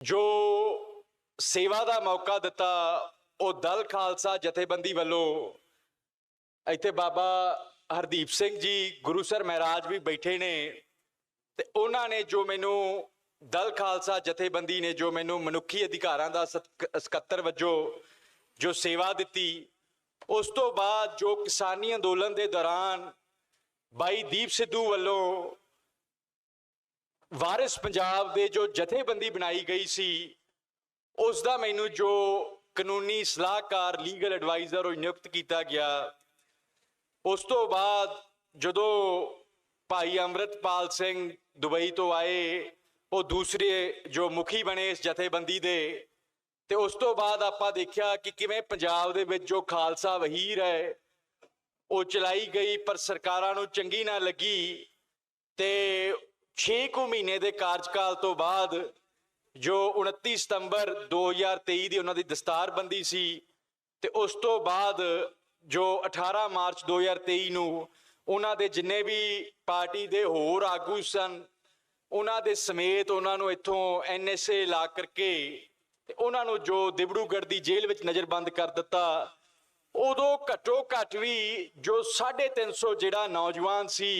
ਜੋ ਸੇਵਾ ਦਾ ਮੌਕਾ ਦਿੱਤਾ, ਉਹ ਦਲ ਖਾਲਸਾ ਜਥੇਬੰਦੀ ਵੱਲੋਂ ਇੱਥੇ ਬਾਬਾ ਹਰਦੀਪ ਸਿੰਘ ਜੀ, ਗੁਰੂ ਸਰ ਮਹਾਰਾਜ ਵੀ ਬੈਠੇ ਨੇ ਤੇ ਉਹਨਾਂ ਨੇ ਜੋ ਮੈਨੂੰ ਦਲ ਖਾਲਸਾ ਜਥੇਬੰਦੀ ਨੇ ਜੋ ਮੈਨੂੰ ਮਨੁੱਖੀ ਅਧਿਕਾਰਾਂ ਦਾ ਸਕੱਤਰ ਵਜੋਂ ਜੋ ਸੇਵਾ ਦਿੱਤੀ, ਉਸ ਤੋਂ ਬਾਅਦ ਜੋ ਕਿਸਾਨੀ ਅੰਦੋਲਨ ਦੇ ਦੌਰਾਨ ਬਾਈ ਦੀਪ ਸਿੱਧੂ ਵੱਲੋਂ ਵਾਰਿਸ ਪੰਜਾਬ ਦੇ ਜੋ ਜਥੇਬੰਦੀ ਬਣਾਈ ਗਈ ਸੀ ਉਸ ਦਾ ਮੈਨੂੰ ਜੋ ਕਾਨੂੰਨੀ ਸਲਾਹਕਾਰ ਲੀਗਲ ਐਡਵਾਈਜ਼ਰ ਉਹ ਨਿਯੁਕਤ ਕੀਤਾ ਗਿਆ, ਉਸ ਤੋਂ ਬਾਅਦ ਜਦੋਂ ਭਾਈ ਅੰਮ੍ਰਿਤਪਾਲ ਸਿੰਘ ਦੁਬਈ ਤੋਂ ਆਏ, ਉਹ ਦੂਸਰੇ ਜੋ ਮੁਖੀ ਬਣੇ ਇਸ ਜਥੇਬੰਦੀ ਦੇ, ਤੇ ਉਸ ਤੋਂ ਬਾਅਦ ਆਪਾਂ ਦੇਖਿਆ ਕਿ ਕਿਵੇਂ ਪੰਜਾਬ ਦੇ ਵਿੱਚ ਜੋ ਖਾਲਸਾ ਵਹੀਰ ਹੈ, ਉਹ ਚਲਾਈ ਗਈ, ਪਰ ਸਰਕਾਰਾਂ ਨੂੰ ਚੰਗੀ ਨਾ ਲੱਗੀ, ਤੇ 6 ਕੁ ਮਹੀਨੇ ਦੇ ਕਾਰਜਕਾਲ ਤੋਂ ਬਾਅਦ ਜੋ 29 ਸਤੰਬਰ 2023 ਦੀ ਉਹਨਾਂ ਦੀ ਦਸਤਾਰਬੰਦੀ ਸੀ ਤੇ ਉਸ ਤੋਂ ਬਾਅਦ ਜੋ 18 ਮਾਰਚ 2023 ਨੂੰ ਉਹਨਾਂ ਦੇ ਜਿੰਨੇ ਵੀ ਪਾਰਟੀ ਦੇ ਹੋਰ ਆਗੂ ਸਨ, ਉਹਨਾਂ ਦੇ ਸਮੇਤ ਉਹਨਾਂ ਨੂੰ ਇੱਥੋਂ ਐਨਐਸਏ ਲਾ ਕਰਕੇ ਤੇ ਉਹਨਾਂ ਨੂੰ ਜੋ ਦਿਬੜੂਗੜ੍ਹ ਦੀ ਜੇਲ੍ਹ ਵਿੱਚ ਨਜ਼ਰਬੰਦ ਕਰ ਦਿੱਤਾ, ਉਦੋਂ ਘੱਟੋ ਘੱਟ ਵੀ ਜੋ 350 ਜਿਹੜਾ ਨੌਜਵਾਨ ਸੀ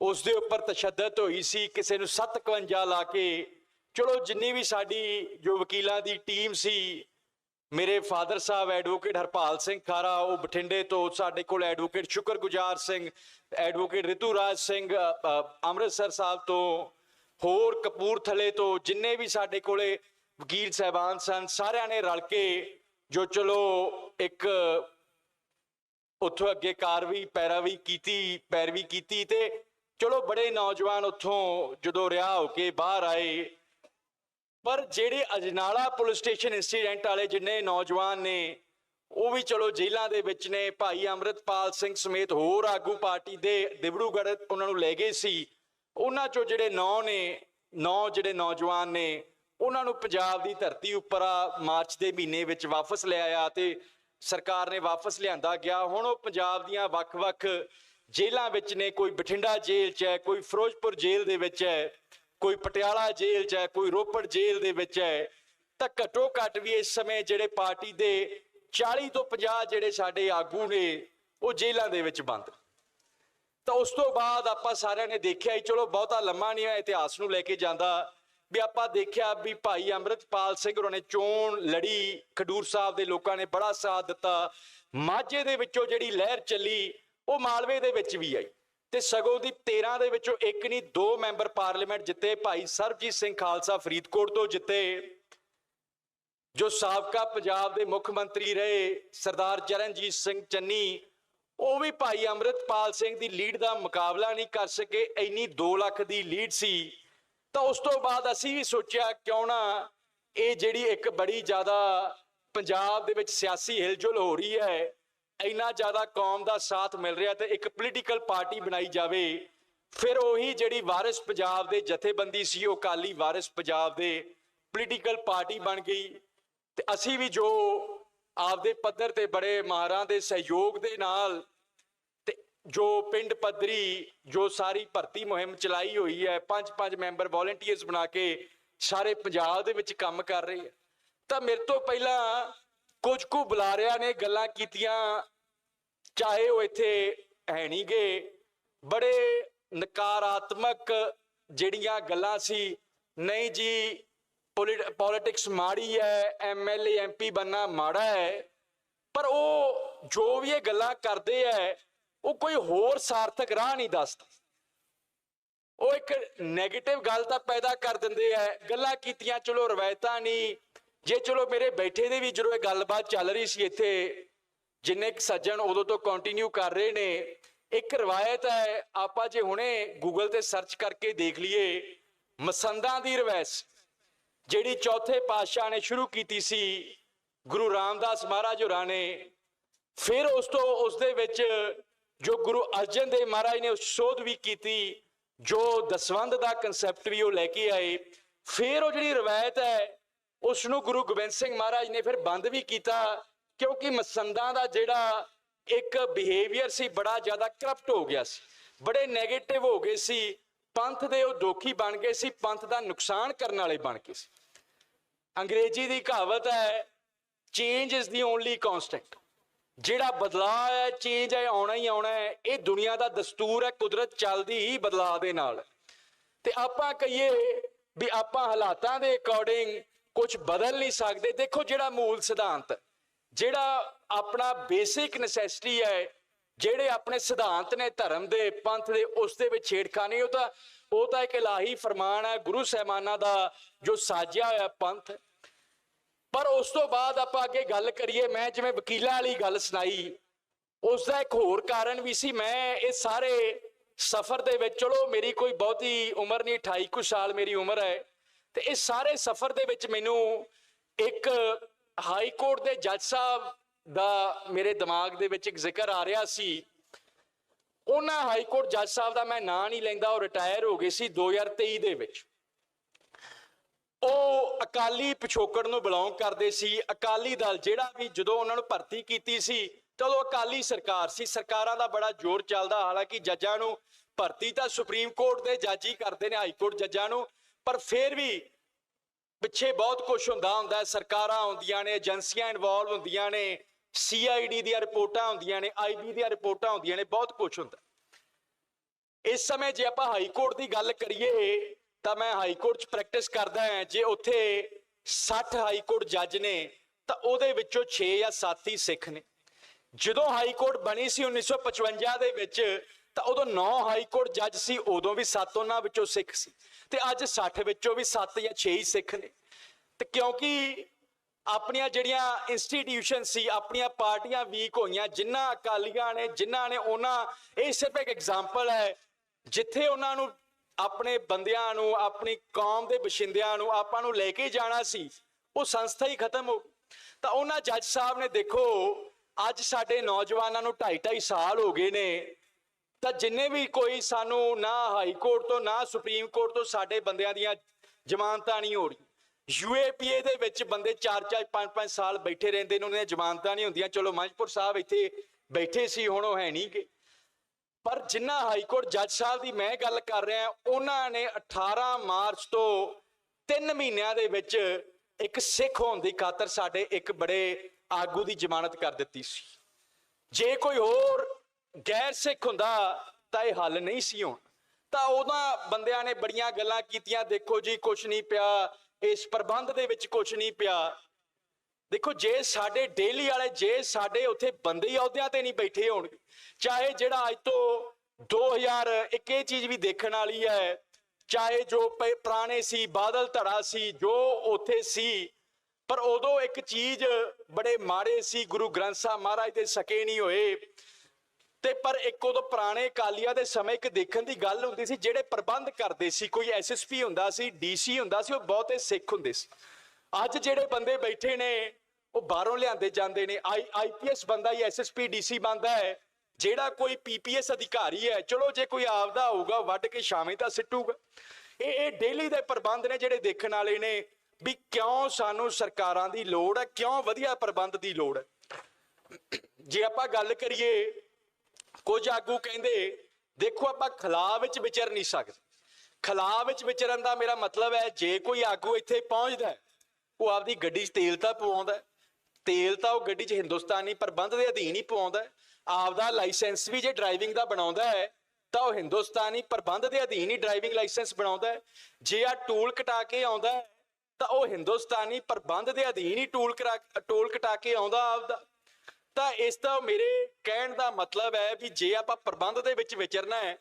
ਉਸ ਦੇ ਉੱਪਰ ਤਸ਼ੱਦਦ ਹੋਈ ਸੀ, ਕਿਸੇ ਨੂੰ 751 ਲਾ ਕੇ। ਚਲੋ, ਜਿੰਨੀ ਵੀ ਸਾਡੀ ਜੋ ਵਕੀਲਾਂ ਦੀ ਟੀਮ ਸੀ, ਮੇਰੇ ਫਾਦਰ ਸਾਹਿਬ ਐਡਵੋਕੇਟ ਹਰਪਾਲ ਸਿੰਘ ਖਾਰਾ, ਉਹ ਬਠਿੰਡੇ ਤੋਂ ਸਾਡੇ ਕੋਲ ਐਡਵੋਕੇਟ ਸ਼ੁਕਰਗੁਜ਼ਾਰ ਸਿੰਘ, ਐਡਵੋਕੇਟ ਰਿਤੂ ਰਾਜ ਸਿੰਘ ਅੰਮ੍ਰਿਤਸਰ ਸਾਹਿਬ ਤੋਂ, ਹੋਰ ਕਪੂਰਥਲੇ ਤੋਂ, ਜਿੰਨੇ ਵੀ ਸਾਡੇ ਕੋਲੇ ਵਕੀਲ ਸਹਿਬਾਨ ਸਨ, ਸਾਰਿਆਂ ਨੇ ਰਲ ਕੇ ਜੋ ਚਲੋ ਇੱਕ ਉੱਥੋਂ ਅੱਗੇ ਕਾਰਵਾਈ, ਪੈਰਾਵੀ ਕੀਤੀ, ਪੈਰਵੀ ਕੀਤੀ ਤੇ ਚਲੋ ਬੜੇ ਨੌਜਵਾਨ ਉੱਥੋਂ ਜਦੋਂ ਰਿਹਾ ਹੋ ਕੇ ਬਾਹਰ ਆਏ, ਪਰ ਜਿਹੜੇ ਅਜਨਾਲਾ ਪੁਲਿਸ ਸਟੇਸ਼ਨ ਇਨਸੀਡੈਂਟ ਵਾਲੇ ਜਿੰਨੇ ਨੌਜਵਾਨ ਨੇ, ਉਹ ਵੀ ਚਲੋ ਜੇਲ੍ਹਾਂ ਦੇ ਵਿੱਚ ਨੇ। ਭਾਈ ਅੰਮ੍ਰਿਤਪਾਲ ਸਿੰਘ ਸਮੇਤ ਹੋਰ ਆਗੂ ਪਾਰਟੀ ਦੇ ਦਿਬੜੂਗੜ੍ਹ ਉਹਨਾਂ ਨੂੰ ਲੈ ਗਏ ਸੀ। ਉਹਨਾਂ ਚੋਂ ਜਿਹੜੇ ਨੌ ਨੇ, ਨੌ ਜਿਹੜੇ ਨੌਜਵਾਨ ਨੇ, ਉਹਨਾਂ ਨੂੰ ਪੰਜਾਬ ਦੀ ਧਰਤੀ ਉੱਪਰ ਆ, ਮਾਰਚ ਦੇ ਮਹੀਨੇ ਵਿੱਚ ਵਾਪਸ ਲਿਆਇਆ ਤੇ ਸਰਕਾਰ ਨੇ ਵਾਪਸ ਲਿਆਂਦਾ ਗਿਆ। ਹੁਣ ਉਹ ਪੰਜਾਬ ਦੀਆਂ ਵੱਖ-ਵੱਖ ਜੇਲ੍ਹਾਂ ਵਿੱਚ ਨੇ, ਕੋਈ ਬਠਿੰਡਾ ਜੇਲ੍ਹ 'ਚ ਹੈ, ਕੋਈ ਫਿਰੋਜ਼ਪੁਰ ਜੇਲ੍ਹ ਦੇ ਵਿੱਚ ਹੈ, ਕੋਈ ਪਟਿਆਲਾ ਜੇਲ੍ਹ 'ਚ ਹੈ, ਕੋਈ ਰੋਪੜ ਜੇਲ੍ਹ ਦੇ ਵਿੱਚ ਹੈ, ਤਾਂ ਘੱਟੋ ਘੱਟ ਵੀ ਇਸ ਸਮੇਂ ਜਿਹੜੇ ਪਾਰਟੀ ਦੇ 40 ਤੋਂ 50 ਜਿਹੜੇ ਸਾਡੇ ਆਗੂ ਨੇ, ਉਹ ਜੇਲ੍ਹਾਂ ਦੇ ਵਿੱਚ ਬੰਦ ਤਾਂ ਉਸ ਤੋਂ ਬਾਅਦ ਆਪਾਂ ਸਾਰਿਆਂ ਨੇ ਦੇਖਿਆ ਹੀ, ਚਲੋ ਬਹੁਤਾ ਲੰਮਾ ਨਹੀਂ ਹੋਇਆ, ਇਤਿਹਾਸ ਨੂੰ ਲੈ ਕੇ ਜਾਂਦਾ, ਵੀ ਆਪਾਂ ਦੇਖਿਆ ਵੀ ਭਾਈ ਅੰਮ੍ਰਿਤਪਾਲ ਸਿੰਘ ਹੋਰਾਂ ਨੇ ਚੋਣ ਲੜੀ, ਖਡੂਰ ਸਾਹਿਬ ਦੇ ਲੋਕਾਂ ਨੇ ਬੜਾ ਸਾਥ ਦਿੱਤਾ, ਮਾਝੇ ਦੇ ਵਿੱਚੋਂ ਜਿਹੜੀ ਲਹਿਰ ਚੱਲੀ ਉਹ ਮਾਲਵੇ ਦੇ ਵਿੱਚ ਵੀ ਆਈ। ਤੇ ਸਗੋਂ ਦੀ 13 ਦੇ ਵਿੱਚੋਂ ਇੱਕ ਨਹੀਂ, ਦੋ ਮੈਂਬਰ ਪਾਰਲੀਮੈਂਟ ਜਿੱਤੇ ਭਾਈ ਸਰਬਜੀਤ ਸਿੰਘ ਖਾਲਸਾ ਫਰੀਦਕੋਟ ਤੋਂ ਜਿੱਤੇ, ਜੋ ਸਾਬਕਾ ਪੰਜਾਬ ਦੇ ਮੁੱਖ ਮੰਤਰੀ ਰਹੇ, ਸਰਦਾਰ ਚਰਨਜੀਤ ਸਿੰਘ ਚੰਨੀ। ਉਹ ਵੀ ਭਾਈ ਅੰਮ੍ਰਿਤਪਾਲ ਸਿੰਘ ਦੀ ਲੀਡ ਦਾ ਮੁਕਾਬਲਾ ਨਹੀਂ ਕਰ ਸਕੇ, ਇੰਨੀ 2 ਲੱਖ ਦੀ ਲੀਡ ਸੀ। ਤਾਂ ਉਸ ਤੋਂ ਬਾਅਦ ਅਸੀਂ ਵੀ ਸੋਚਿਆ, ਕਿਉਂ ਨਾ ਇਹ ਜਿਹੜੀ ਇੱਕ ਬੜੀ ਜ਼ਿਆਦਾ ਪੰਜਾਬ ਦੇ ਵਿੱਚ ਸਿਆਸੀ ਹਿਲਜੁਲ ਹੋ ਰਹੀ ਹੈ ਇੰਨਾ ਜ਼ਿਆਦਾ ਕੌਮ ਦਾ ਸਾਥ ਮਿਲ ਰਿਹਾ ਤੇ ਇੱਕ ਪੋਲੀਟੀਕਲ ਪਾਰਟੀ ਬਣਾਈ ਜਾਵੇ, ਫਿਰ ਉਹੀ ਜਿਹੜੀ ਵਾਰਿਸ ਪੰਜਾਬ ਦੇ ਜਥੇਬੰਦੀ ਸੀ, ਉਹ ਕਾਲੀ ਵਾਰਿਸ ਪੰਜਾਬ ਦੇ ਪੋਲੀਟੀਕਲ ਪਾਰਟੀ ਬਣ ਗਈ। ਤੇ ਅਸੀਂ ਵੀ ਜੋ ਆਪਦੇ ਪੱਧਰ ਤੇ ਬੜੇ ਮਾਹਰਾਂ ਦੇ ਸਹਿਯੋਗ ਦੇ ਨਾਲ ਤੇ ਜੋ ਪਿੰਡ ਪੱਧਰੀ, ਜੋ ਸਾਰੀ ਭਰਤੀ ਮੁਹਿੰਮ ਚਲਾਈ ਹੋਈ ਹੈ ਪੰਜ ਪੰਜ ਮੈਂਬਰ ਵੋਲੰਟੀਅਰਸ ਬਣਾ ਕੇ ਸਾਰੇ ਪੰਜਾਬ ਦੇ ਵਿੱਚ ਕੰਮ ਕਰ ਰਹੇ ਆ। ਤਾਂ ਮੇਰੇ ਤੋਂ ਪਹਿਲਾਂ ਕੁਝ ਕੁ ਬੁਲਾਰਿਆਂ ਨੇ ਗੱਲਾਂ ਕੀਤੀਆਂ, ਚਾਹੇ ਉਹ ਇੱਥੇ ਹੈ ਨਹੀਂ ਗੇ, ਬੜੇ ਨਕਾਰਾਤਮਕ ਜਿਹੜੀਆਂ ਗੱਲਾਂ ਸੀ। ਨਹੀਂ ਜੀ ਪੋਲਿਟਿਕਸ ਮਾੜੀ ਹੈ ਐਮਐਲਏ ਐਮਪੀ ਬੰਨਾ ਮਾੜਾ ਹੈ, ਪਰ ਉਹ ਜੋ ਵੀ ਇਹ ਗੱਲਾਂ ਕਰਦੇ ਐ ਉਹ ਕੋਈ ਹੋਰ ਸਾਰਥਕ ਰਾਹ ਨਹੀਂ ਦੱਸਦਾ। ਉਹ ਇੱਕ 네ਗੇਟਿਵ ਗੱਲ ਤਾਂ ਪੈਦਾ ਕਰ ਦਿੰਦੇ ਐ ਗੱਲਾਂ ਕੀਤੀਆਂ, ਚਲੋ ਰਵਾਇਤਾਂ ਨਹੀਂ ਜੇ ਚਲੋ ਮੇਰੇ ਬੈਠੇ ਦੇ ਵੀ ਜਦੋਂ ਇਹ ਗੱਲਬਾਤ ਚੱਲ ਰਹੀ ਸੀ ਇੱਥੇ, ਜਿੰਨੇ ਕੁ ਸੱਜਣ ਉਦੋਂ ਤੋਂ ਕੰਟੀਨਿਊ ਕਰ ਰਹੇ ਨੇ, ਇੱਕ ਰਵਾਇਤ ਹੈ, ਆਪਾਂ ਜੇ ਹੁਣੇ ਗੂਗਲ ਤੇ ਸਰਚ ਕਰਕੇ ਦੇਖ ਲਈਏ, ਮਸੰਦਾਂ ਦੀ ਰਵਾਇਤ ਜਿਹੜੀ ਚੌਥੇ ਪਾਤਸ਼ਾਹ ਨੇ ਸ਼ੁਰੂ ਕੀਤੀ ਸੀ, ਗੁਰੂ ਰਾਮਦਾਸ ਮਹਾਰਾਜ ਹੋਰਾਂ ਨੇ, ਫਿਰ ਉਸ ਤੋਂ ਉਸ ਦੇ ਵਿੱਚ ਜੋ ਗੁਰੂ ਅਰਜਨ ਦੇਵ ਮਹਾਰਾਜ ਨੇ ਸੋਧ ਵੀ ਕੀਤੀ, ਜੋ ਦਸਵੰਦ ਦਾ ਕਨਸੈਪਟ ਵੀ ਉਹ ਲੈ ਕੇ ਆਏ, ਫਿਰ ਉਹ ਜਿਹੜੀ ਰਵਾਇਤ ਹੈ ਉਸ ਨੂੰ ਗੁਰੂ ਗੋਬਿੰਦ ਸਿੰਘ ਮਹਾਰਾਜ ਨੇ ਫਿਰ ਬੰਦ ਵੀ ਕੀਤਾ, ਕਿਉਂਕਿ ਮਸੰਦਾਂ ਦਾ ਜਿਹੜਾ ਇੱਕ ਬਿਹੇਵੀਅਰ ਸੀ, ਬੜਾ ਜ਼ਿਆਦਾ ਕਰਪਟ ਹੋ ਗਿਆ ਸੀ। ਬੜੇ 네ਗੇਟਿਵ ਹੋ ਗਏ ਸੀ। ਪੰਥ ਦੇ ਉਹ ਦੋਖੀ ਬਣ ਗਏ ਸੀ, ਪੰਥ ਦਾ ਨੁਕਸਾਨ ਕਰਨ ਵਾਲੇ ਬਣ ਗਏ ਸੀ। ਅੰਗਰੇਜ਼ੀ ਦੀ ਕਹਾਵਤ ਹੈ change is the only constant ਜਿਹੜਾ ਬਦਲਾਅ ਹੈ ਚੇਂਜ ਹੈ, ਆਉਣਾ ਹੀ ਆਉਣਾ ਹੈ, ਇਹ ਦੁਨੀਆ ਦਾ ਦਸਤੂਰ ਹੈ, ਕੁਦਰਤ ਚੱਲਦੀ ਹੀ ਬਦਲਾਅ ਦੇ ਨਾਲ। ਤੇ ਆਪਾਂ ਕਹੀਏ ਵੀ ਆਪਾਂ ਹਾਲਾਤਾਂ ਦੇ ਅਕੋਰਡਿੰਗ ਕੁਝ ਬਦਲ ਨਹੀਂ ਸਕਦੇ। ਦੇਖੋ ਜਿਹੜਾ ਮੂਲ ਸਿਧਾਂਤ, ਜਿਹੜਾ ਆਪਣਾ ਬੇਸਿਕ ਨੈਸੈਸਿਟੀ ਹੈ, ਜਿਹੜੇ ਆਪਣੇ ਸਿਧਾਂਤ ਨੇ ਧਰਮ ਦੇ, ਪੰਥ ਦੇ, ਉਸ ਦੇ ਵਿੱਚ ਛੇੜਖਾਨੀ, ਉਹ ਤਾਂ ਉਹ ਤਾਂ ਇੱਕ ਇਲਾਹੀ ਫਰਮਾਨ ਹੈ, ਗੁਰੂ ਸਹਿਮਾਨਾ ਦਾ ਜੋ ਸਾਜਿਆ ਹੋਇਆ ਪੰਥ। ਪਰ ਉਸ ਤੋਂ ਬਾਅਦ ਆਪਾਂ ਅੱਗੇ ਗੱਲ ਕਰੀਏ, ਮੈਂ ਜਿਵੇਂ ਵਕੀਲਾਂ ਵਾਲੀ ਗੱਲ ਸੁਣਾਈ, ਉਸ ਦਾ ਇੱਕ ਹੋਰ ਕਾਰਨ ਵੀ ਸੀ, ਮੈਂ ਇਹ ਸਾਰੇ ਸਫ਼ਰ ਦੇ ਵਿੱਚ, ਚਲੋ ਮੇਰੀ ਕੋਈ ਬਹੁਤੀ ਉਮਰ ਨਹੀਂ 28 ਕੁ ਸਾਲ ਮੇਰੀ ਉਮਰ ਹੈ ਤੇ ਇਸ ਸਾਰੇ ਸਫ਼ਰ ਦੇ ਵਿੱਚ ਮੈਨੂੰ ਇੱਕ ਹਾਈ ਕੋਰਟ ਦੇ ਜੱਜ ਸਾਹਿਬ ਦਾ ਮੇਰੇ ਦਿਮਾਗ ਦੇ ਵਿੱਚ ਇੱਕ ਜ਼ਿਕਰ ਆ ਰਿਹਾ ਸੀ। ਉਹਨਾਂ ਹਾਈ ਕੋਰਟ ਜੱਜ ਸਾਹਿਬ ਦਾ ਮੈਂ ਨਾਂ ਨਹੀਂ ਲੈਂਦਾ, ਉਹ ਰਿਟਾਇਰ ਹੋ ਗਏ ਸੀ 2023 ਦੇ ਵਿੱਚ। ਉਹ ਅਕਾਲੀ ਪਿਛੋਕੜ ਨੂੰ ਬਿਲੋਂਗ ਕਰਦੇ ਸੀ। ਅਕਾਲੀ ਦਲ ਜਿਹੜਾ ਵੀ ਜਦੋਂ ਉਹਨਾਂ ਨੂੰ ਭਰਤੀ ਕੀਤੀ ਸੀ, ਚਲੋ ਅਕਾਲੀ ਸਰਕਾਰ ਸੀ, ਸਰਕਾਰਾਂ ਦਾ ਬੜਾ ਜ਼ੋਰ ਚੱਲਦਾ। ਹਾਲਾਂਕਿ ਜੱਜਾਂ ਨੂੰ ਭਰਤੀ ਤਾਂ ਸੁਪਰੀਮ ਕੋਰਟ ਦੇ ਜੱਜ ਹੀ ਕਰਦੇ ਨੇ, ਹਾਈ ਕੋਰਟ ਜੱਜਾਂ ਨੂੰ। ਪਰ ਫਿਰ ਵੀ ਪਿੱਛੇ ਬਹੁਤ ਕੁਝ ਹੁੰਦਾ ਹੁੰਦਾ, ਸਰਕਾਰਾਂ ਹੁੰਦੀਆਂ ਨੇ, ਏਜੰਸੀਆਂ ਇਨਵੋਲਵ ਹੁੰਦੀਆਂ ਨੇ ਸੀਆਈਡੀ ਦੀਆਂ ਰਿਪੋਰਟਾਂ ਹੁੰਦੀਆਂ ਨੇ ਆਈਬੀ ਦੀਆਂ ਰਿਪੋਰਟਾਂ ਹੁੰਦੀਆਂ ਨੇ, ਬਹੁਤ ਕੁਝ ਹੁੰਦਾ। ਇਸ ਸਮੇਂ ਜੇ ਆਪਾਂ ਹਾਈ ਕੋਰਟ ਦੀ ਗੱਲ ਕਰੀਏ, ਤਾਂ ਮੈਂ ਹਾਈ ਕੋਰਟ 'ਚ ਪ੍ਰੈਕਟਿਸ ਕਰਦਾ ਹਾਂ, ਜੇ ਉੱਥੇ 60 ਹਾਈ ਕੋਰਟ ਜੱਜ ਨੇ, ਤਾਂ ਉਹਦੇ ਵਿੱਚੋਂ 6 ਜਾਂ 7 ਹੀ ਸਿੱਖ ਨੇ। ਜਦੋਂ ਹਾਈ ਕੋਰਟ ਬਣੀ ਸੀ 1955 ਦੇ ਵਿੱਚ ਤਾਂ ਉਦੋਂ 9 ਹਾਈ ਕੋਰਟ ਜੱਜ ਸੀ, ਉਦੋਂ ਵੀ 7 ਉਹਨਾਂ ਵਿੱਚੋਂ ਸਿੱਖ ਸੀ। ਤੇ ਅੱਜ 60 ਵਿੱਚੋਂ ਵੀ 7 ਜਾਂ 6 ਹੀ ਸਿੱਖ ਨੇ। ਤੇ ਕਿਉਂਕਿ ਆਪਣੀਆਂ ਜਿਹੜੀਆਂ ਇੰਸਟੀਟਿਊਸ਼ਨ ਸੀ, ਆਪਣੀਆਂ ਪਾਰਟੀਆਂ ਵੀਕ ਹੋਈਆਂ ਜਿਨ੍ਹਾਂ ਅਕਾਲੀਆਂ ਨੇ ਜਿਨ੍ਹਾਂ ਨੇ ਉਹਨਾਂ, ਇਹ ਸਿਰਫ ਇੱਕ ਐਗਜ਼ਾਮਪਲ ਹੈ, ਜਿੱਥੇ ਉਹਨਾਂ ਨੂੰ ਆਪਣੇ ਬੰਦਿਆਂ ਨੂੰ, ਆਪਣੀ ਕੌਮ ਦੇ ਬਸ਼ਿੰਦਿਆਂ ਨੂੰ, ਆਪਾਂ ਨੂੰ ਲੈ ਕੇ ਜਾਣਾ ਸੀ, ਉਹ ਸੰਸਥਾ ਹੀ ਖਤਮ ਹੋ ਤਾਂ ਉਹਨਾਂ ਜੱਜ ਸਾਹਿਬ ਨੇ ਦੇਖੋ, ਅੱਜ ਸਾਡੇ ਨੌਜਵਾਨਾਂ ਨੂੰ 2.5 2.5 ਸਾਲ ਹੋ ਗਏ ਨੇ ਤਾਂ ਜਿੰਨੇ ਵੀ ਕੋਈ ਸਾਨੂੰ ਨਾ ਹਾਈ ਕੋਰਟ ਤੋਂ, ਨਾ ਸੁਪਰੀਮ ਕੋਰਟ ਤੋਂ ਸਾਡੇ ਬੰਦਿਆਂ ਦੀਆਂ ਜ਼ਮਾਨਤਾਂ ਨਹੀਂ ਹੋ ਰਹੀ ਯੂਏਪੀਏ ਦੇ ਵਿੱਚ ਬੰਦੇ 4-4 5-5 ਸਾਲ ਬੈਠੇ ਰਹਿੰਦੇ ਨੇ, ਉਹਨਾਂ ਦੀਆਂ ਜ਼ਮਾਨਤਾਂ ਨਹੀਂ ਹੁੰਦੀਆਂ। ਚਲੋ ਮੰਜਪੁਰ ਸਾਹਿਬ ਇੱਥੇ ਬੈਠੇ ਸੀ, ਹੁਣ ਉਹ ਹੈ ਨਹੀਂ ਕਿ ਪਰ ਜਿੰਨਾ ਹਾਈ ਕੋਰਟ ਜੱਜ ਸਾਹਿਬ ਦੀ ਮੈਂ ਗੱਲ ਕਰ ਰਿਹਾ, ਉਹਨਾਂ ਨੇ 18 ਮਾਰਚ ਤੋਂ 3 ਮਹੀਨਿਆਂ ਦੇ ਵਿੱਚ ਇੱਕ ਸਿੱਖ ਹੋਣ ਦੀ ਖਾਤਰ ਸਾਡੇ ਇੱਕ ਬੜੇ ਆਗੂ ਦੀ ਜ਼ਮਾਨਤ ਕਰ ਦਿੱਤੀ ਸੀ। ਜੇ ਕੋਈ ਹੋਰ ਗੈਰ ਸਿੱਖ ਹੁੰਦਾ ਤਾਂ ਇਹ ਹੱਲ ਨਹੀਂ ਸੀ ਹੋਣਾ। ਤਾਂ ਉਹਨਾਂ ਬੰਦਿਆਂ ਨੇ ਬੜੀਆਂ ਗੱਲਾਂ ਕੀਤੀਆਂ, ਦੇਖੋ ਜੀ ਕੁਛ ਨਹੀਂ ਪਿਆ, ਇਸ ਪ੍ਰਬੰਧ ਦੇ ਵਿੱਚ ਕੁਛ ਨਹੀਂ ਪਿਆ। ਦੇਖੋ ਜੇ ਸਾਡੇ ਡੇਲੀ ਵਾਲੇ, ਜੇ ਸਾਡੇ ਉੱਥੇ ਬੰਦੇ ਹੀ ਅਹੁਦਿਆਂ ਤੇ ਨਹੀਂ ਬੈਠੇ ਹੋਣਗੇ, ਚਾਹੇ ਜਿਹੜਾ ਅੱਜ ਤੋਂ 2001 ਇਹ ਚੀਜ਼ ਵੀ ਦੇਖਣ ਵਾਲੀ ਹੈ, ਚਾਹੇ ਜੋ ਪੁਰਾਣੇ ਸੀ, ਬਾਦਲ ਧੜਾ ਸੀ, ਜੋ ਉੱਥੇ ਸੀ, ਪਰ ਉਦੋਂ ਇੱਕ ਚੀਜ਼ ਬੜੇ ਮਾੜੇ ਸੀ, ਗੁਰੂ ਗ੍ਰੰਥ ਸਾਹਿਬ ਮਹਾਰਾਜ ਦੇ ਸਕੇ ਨਹੀਂ ਹੋਏ। ਤੇ ਪਰ ਇੱਕ ਉਦੋਂ ਪੁਰਾਣੇ ਅਕਾਲੀਆਂ ਦੇ ਸਮੇਂ ਇੱਕ ਦੇਖਣ ਦੀ ਗੱਲ ਹੁੰਦੀ ਸੀ, ਜਿਹੜੇ ਪ੍ਰਬੰਧ ਕਰਦੇ ਸੀ, ਕੋਈ ਐਸਐਸਪੀ ਹੁੰਦਾ ਸੀ ਡੀਸੀ ਹੁੰਦਾ ਸੀ, ਉਹ ਬਹੁਤੇ ਸਿੱਖ ਹੁੰਦੇ ਸੀ। ਅੱਜ ਜਿਹੜੇ ਬੰਦੇ ਬੈਠੇ ਨੇ, ਉਹ ਬਾਹਰੋਂ ਲਿਆਂਦੇ ਜਾਂਦੇ ਨੇ। ਆਈ ਆਈਪੀਐਸ ਬੰਦਾ ਹੀ ਐਸਐਸਪੀ ਡੀਸੀ ਬੰਦਾ ਹੈ, ਜਿਹੜਾ ਕੋਈ ਪੀਪੀਐਸ ਅਧਿਕਾਰੀ ਹੈ, ਚਲੋ ਜੇ ਕੋਈ ਆਪਦਾ ਹੋਊਗਾ, ਵੱਢ ਕੇ ਸ਼ਾਮੇ ਤਾਂ ਸਿੱਟੂਗਾ। ਇਹ ਇਹ ਡੇਲੀ ਦੇ ਪ੍ਰਬੰਧ ਨੇ ਜਿਹੜੇ ਦੇਖਣ ਵਾਲੇ ਨੇ, ਵੀ ਕਿਉਂ ਸਾਨੂੰ ਸਰਕਾਰਾਂ ਦੀ ਲੋੜ ਹੈ, ਕਿਉਂ ਵਧੀਆ ਪ੍ਰਬੰਧ ਦੀ ਲੋੜ ਹੈ। ਜੇ ਆਪਾਂ ਗੱਲ ਕਰੀਏ ਕੁਝ ਆਗੂ ਕਹਿੰਦੇ, ਦੇਖੋ ਆਪਾਂ ਖਲਾ ਵਿੱਚ ਵਿਚਰ ਨਹੀਂ ਸਕਦੇ। ਖਲਾ ਵਿੱਚ ਵਿਚਰਨ ਦਾ ਮੇਰਾ ਮਤਲਬ ਹੈ, ਜੇ ਕੋਈ ਆਗੂ ਇੱਥੇ ਪਹੁੰਚਦਾ ਉਹ ਆਪਦੀ ਗੱਡੀ 'ਚ ਤੇਲ ਤਾਂ ਪਵਾਉਂਦਾ ਤੇਲ ਤਾਂ ਉਹ ਗੱਡੀ 'ਚ ਹਿੰਦੁਸਤਾਨੀ ਪ੍ਰਬੰਧ ਦੇ ਅਧੀਨ ਹੀ ਪਵਾਉਂਦਾ ਆਪਦਾ ਲਾਇਸੈਂਸ ਵੀ ਜੇ ਡਰਾਈਵਿੰਗ ਦਾ ਬਣਾਉਂਦਾ ਹੈ, ਤਾਂ ਉਹ ਹਿੰਦੁਸਤਾਨੀ ਪ੍ਰਬੰਧ ਦੇ ਅਧੀਨ ਹੀ ਡਰਾਈਵਿੰਗ ਲਾਇਸੈਂਸ ਬਣਾਉਂਦਾ ਹੈ। ਜੇ ਆ ਟੂਲ ਕਟਾ ਕੇ ਆਉਂਦਾ ਤਾਂ ਉਹ ਹਿੰਦੁਸਤਾਨੀ ਪ੍ਰਬੰਧ ਦੇ ਅਧੀਨ ਹੀ ਟੂਲ ਕਰਾ, ਟੂਲ ਕਟਾ ਕੇ ਆਉਂਦਾ ਆਪਦਾ। ਤਾਂ ਇਸ ਦਾ ਮੇਰੇ ਕਹਿਣ ਦਾ ਮਤਲਬ ਹੈ ਵੀ ਜੇ ਆਪਾਂ ਪ੍ਰਬੰਧ ਦੇ ਵਿੱਚ ਵਿਚਰਨਾ ਹੈ,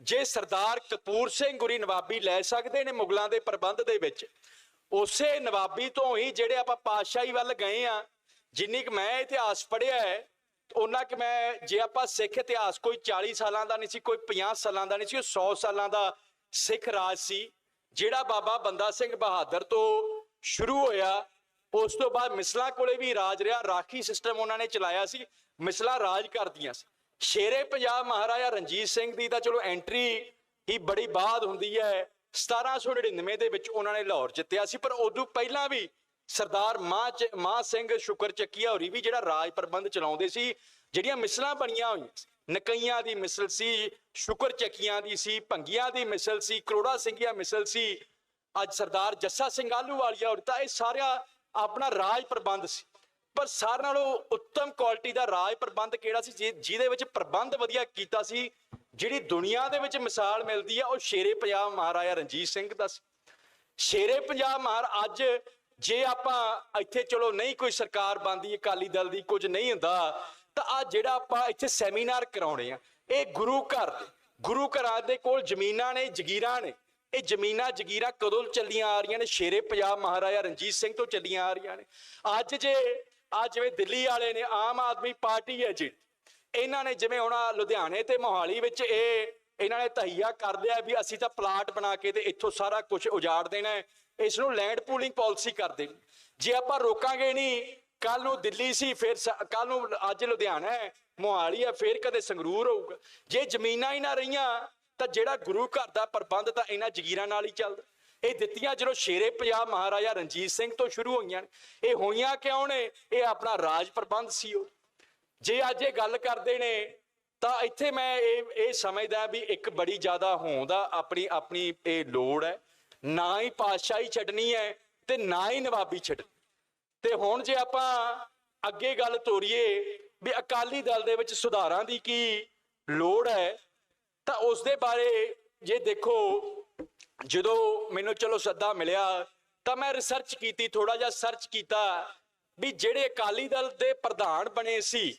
ਜੇ ਸਰਦਾਰ ਕਪੂਰ ਸਿੰਘ ਗੁਰੀ ਨਵਾਬੀ ਲੈ ਸਕਦੇ ਨੇ ਮੁਗਲਾਂ ਦੇ ਪ੍ਰਬੰਧ ਦੇ ਵਿੱਚ, ਉਸੇ ਨਵਾਬੀ ਤੋਂ ਹੀ ਜਿਹੜੇ ਆਪਾਂ ਪਾਤਸ਼ਾਹੀ ਵੱਲ ਗਏ ਆ ਜਿੰਨੀ ਕਿ ਮੈਂ ਇਤਿਹਾਸ ਪੜ੍ਹਿਆ ਹੈ ਉਹਨਾਂ ਕਿ ਮੈਂ, ਜੇ ਆਪਾਂ ਸਿੱਖ ਇਤਿਹਾਸ ਕੋਈ 40 ਸਾਲਾਂ ਦਾ ਨਹੀਂ ਸੀ, ਕੋਈ 50 ਸਾਲਾਂ ਦਾ ਨਹੀਂ ਸੀ, ਉਹ 100 ਸਾਲਾਂ ਦਾ ਸਿੱਖ ਰਾਜ ਸੀ, ਜਿਹੜਾ ਬਾਬਾ ਬੰਦਾ ਸਿੰਘ ਬਹਾਦਰ ਤੋਂ ਸ਼ੁਰੂ ਹੋਇਆ ਉਸ ਤੋਂ ਬਾਅਦ ਮਿਸਲਾਂ ਕੋਲੇ ਵੀ ਰਾਜ ਰਿਹਾ, ਰਾਖੀ ਸਿਸਟਮ ਉਹਨਾਂ ਨੇ ਚਲਾਇਆ ਸੀ, ਮਿਸਲਾਂ ਰਾਜ ਕਰਦੀਆਂ ਸੀ। ਸ਼ੇਰੇ ਪੰਜਾਬ ਮਹਾਰਾਜਾ ਰਣਜੀਤ ਸਿੰਘ ਦੀ ਤਾਂ ਚਲੋ ਐਂਟਰੀ ਹੀ ਬੜੀ ਬਾਅਦ ਹੁੰਦੀ ਹੈ। 1799 ਦੇ ਵਿੱਚ ਉਹਨਾਂ ਨੇ ਲਾਹੌਰ ਜਿੱਤਿਆ ਸੀ, ਪਰ ਉਦੋਂ ਪਹਿਲਾਂ ਵੀ ਸਰਦਾਰ ਮਾਂ ਚ, ਮਾਂ ਸਿੰਘ ਸ਼ੁਕਰ ਚੱਕੀਆ ਹੋਰੀ ਵੀ ਜਿਹੜਾ ਰਾਜ ਪ੍ਰਬੰਧ ਚਲਾਉਂਦੇ ਸੀ, ਜਿਹੜੀਆਂ ਮਿਸਲਾਂ ਬਣੀਆਂ ਹੋਈਆਂ ਨਕਈਆਂ ਦੀ ਮਿਸਲ ਸੀ, ਸ਼ੁਕਰ ਚੱਕੀਆਂ ਦੀ ਸੀ, ਭੰਗੀਆਂ ਦੀ ਮਿਸਲ ਸੀ, ਕਰੋੜਾ ਸਿੰਘੀਆਂ ਮਿਸਲ ਸੀ, ਅੱਜ ਸਰਦਾਰ ਜੱਸਾ ਸਿੰਘ ਆਲੂ ਵਾਲੀਆ ਔਰ ਤਾਂ ਇਹ ਸਾਰਾ ਆਪਣਾ ਰਾਜ ਪ੍ਰਬੰਧ ਸੀ। ਪਰ ਸਾਰਿਆਂ ਨਾਲੋਂ ਉੱਤਮ ਕੁਆਲਿਟੀ ਦਾ ਰਾਜ ਪ੍ਰਬੰਧ ਕਿਹੜਾ ਸੀ? ਜਿਹ- ਜਿਹਦੇ ਵਿੱਚ ਪ੍ਰਬੰਧ ਵਧੀਆ ਕੀਤਾ ਸੀ। ਜਿਹੜੀ ਦੁਨੀਆ ਦੇ ਵਿੱਚ ਮਿਸਾਲ ਮਿਲਦੀ ਆ, ਉਹ ਸ਼ੇਰੇ ਪੰਜਾਬ ਮਹਾਰਾਜਾ ਰਣਜੀਤ ਸਿੰਘ ਦਾ ਸੀ। ਸ਼ੇਰੇ ਪੰਜਾਬ ਮਾਰ ਅੱਜ ਜੇ ਆਪਾਂ ਇੱਥੇ ਚਲੋ ਨਹੀਂ ਕੋਈ ਸਰਕਾਰ ਬਣਦੀ, ਅਕਾਲੀ ਦਲ ਦੀ ਕੁਝ ਨਹੀਂ ਹੁੰਦਾ, ਤਾਂ ਆ ਜਿਹੜਾ ਆਪਾਂ ਇੱਥੇ ਸੈਮੀਨਾਰ ਕਰਾਉਣੇ ਆ, ਇਹ ਗੁਰੂ ਘਰ ਦੇ ਗੁਰੂ ਘਰਾਂ ਦੇ ਕੋਲ ਜ਼ਮੀਨਾਂ ਨੇ, ਜਗੀਰਾਂ ਨੇ। ਇਹ ਜ਼ਮੀਨਾਂ ਜਗੀਰਾਂ ਕਦੋਂ ਚੱਲੀਆਂ ਆ ਰਹੀਆਂ ਨੇ? ਸ਼ੇਰੇ ਪੰਜਾਬ ਮਹਾਰਾਜਾ ਰਣਜੀਤ ਸਿੰਘ ਤੋਂ ਚੱਲੀਆਂ ਆ ਰਹੀਆਂ ਨੇ। ਅੱਜ ਜੇ, ਆ ਜਿਵੇਂ ਦਿੱਲੀ ਵਾਲੇ ਨੇ, ਆਮ ਆਦਮੀ ਪਾਰਟੀ ਹੈ ਜੀ। ਇਹਨਾਂ ਨੇ ਜਿਵੇਂ ਹੁਣ ਲੁਧਿਆਣੇ ਤੇ ਮੋਹਾਲੀ ਵਿੱਚ ਇਹ, ਇਹਨਾਂ ਨੇ ਤਹੀਆ ਕਰ ਲਿਆ ਵੀ ਅਸੀਂ ਤਾਂ ਪਲਾਟ ਬਣਾ ਕੇ ਤੇ ਇੱਥੋਂ ਸਾਰਾ ਕੁਝ ਉਜਾੜ ਦੇਣਾ ਹੈ। ਇਸ ਨੂੰ ਲੈਂਡ ਪੂਲਿੰਗ ਪਾਲਿਸੀ ਕਰ ਦੇਣੀ ਜੇ ਆਪਾਂ ਰੋਕਾਂਗੇ ਨਹੀਂ ਕੱਲ ਨੂੰ ਦਿੱਲੀ ਸੀ, ਫਿਰ ਕੱਲ ਨੂੰ ਅੱਜ ਲੁਧਿਆਣਾ ਹੈ, ਮੋਹਾਲੀ ਹੈ, ਫਿਰ ਕਦੇ ਸੰਗਰੂਰ ਹੋਊਗਾ। ਜੇ ਜ਼ਮੀਨਾਂ ਹੀ ਨਾ ਰਹੀਆਂ ਤਾਂ ਜਿਹੜਾ ਗੁਰੂ ਘਰ ਦਾ ਪ੍ਰਬੰਧ ਤਾਂ ਇਹਨਾਂ ਜਗੀਰਾਂ ਨਾਲ ਹੀ ਚੱਲਦਾ। ਇਹ ਦਿੱਤੀਆਂ ਜਦੋਂ ਸ਼ੇਰੇ ਪੰਜਾਬ ਮਹਾਰਾਜਾ ਰਣਜੀਤ ਸਿੰਘ ਤੋਂ ਸ਼ੁਰੂ ਹੋਈਆਂ ਨੇ, ਇਹ ਹੋਈਆਂ ਕਿਉਂ ਨੇ? ਇਹ ਆਪਣਾ ਰਾਜ ਪ੍ਰਬੰਧ ਸੀ ਉਹ। ਜੇ ਅੱਜ ਇਹ ਗੱਲ ਕਰਦੇ ਨੇ, ਤਾਂ ਇੱਥੇ ਮੈਂ ਇਹ ਇਹ ਸਮਝਦਾ ਵੀ ਇੱਕ ਬੜੀ ਜ਼ਿਆਦਾ ਹੋਂਦਾ ਆਪਣੀ ਆਪਣੀ ਇਹ ਲੋੜ ਹੈ। ਨਾ ਹੀ ਪਾਤਸ਼ਾਹੀ ਛੱਡਣੀ ਹੈ ਤੇ ਨਾ ਹੀ ਨਵਾਬੀ ਛੱਡਣੀ। ਤੇ ਹੁਣ ਜੇ ਆਪਾਂ ਅੱਗੇ ਗੱਲ ਤੋਰੀਏ ਵੀ ਅਕਾਲੀ ਦਲ ਦੇ ਵਿੱਚ ਸੁਧਾਰਾਂ ਦੀ ਕੀ ਲੋੜ ਹੈ ਤਾਂ ਉਸ ਦੇ ਬਾਰੇ ਜੇ ਦੇਖੋ, ਜਦੋਂ ਮੈਨੂੰ ਚਲੋ ਸੱਦਾ ਮਿਲਿਆ, ਤਾਂ ਮੈਂ ਰਿਸਰਚ ਕੀਤੀ ਥੋੜਾ ਜਿਹਾ ਸਰਚ ਕੀਤਾ ਵੀ ਜਿਹੜੇ ਅਕਾਲੀ ਦਲ ਦੇ ਪ੍ਰਧਾਨ ਬਣੇ ਸੀ,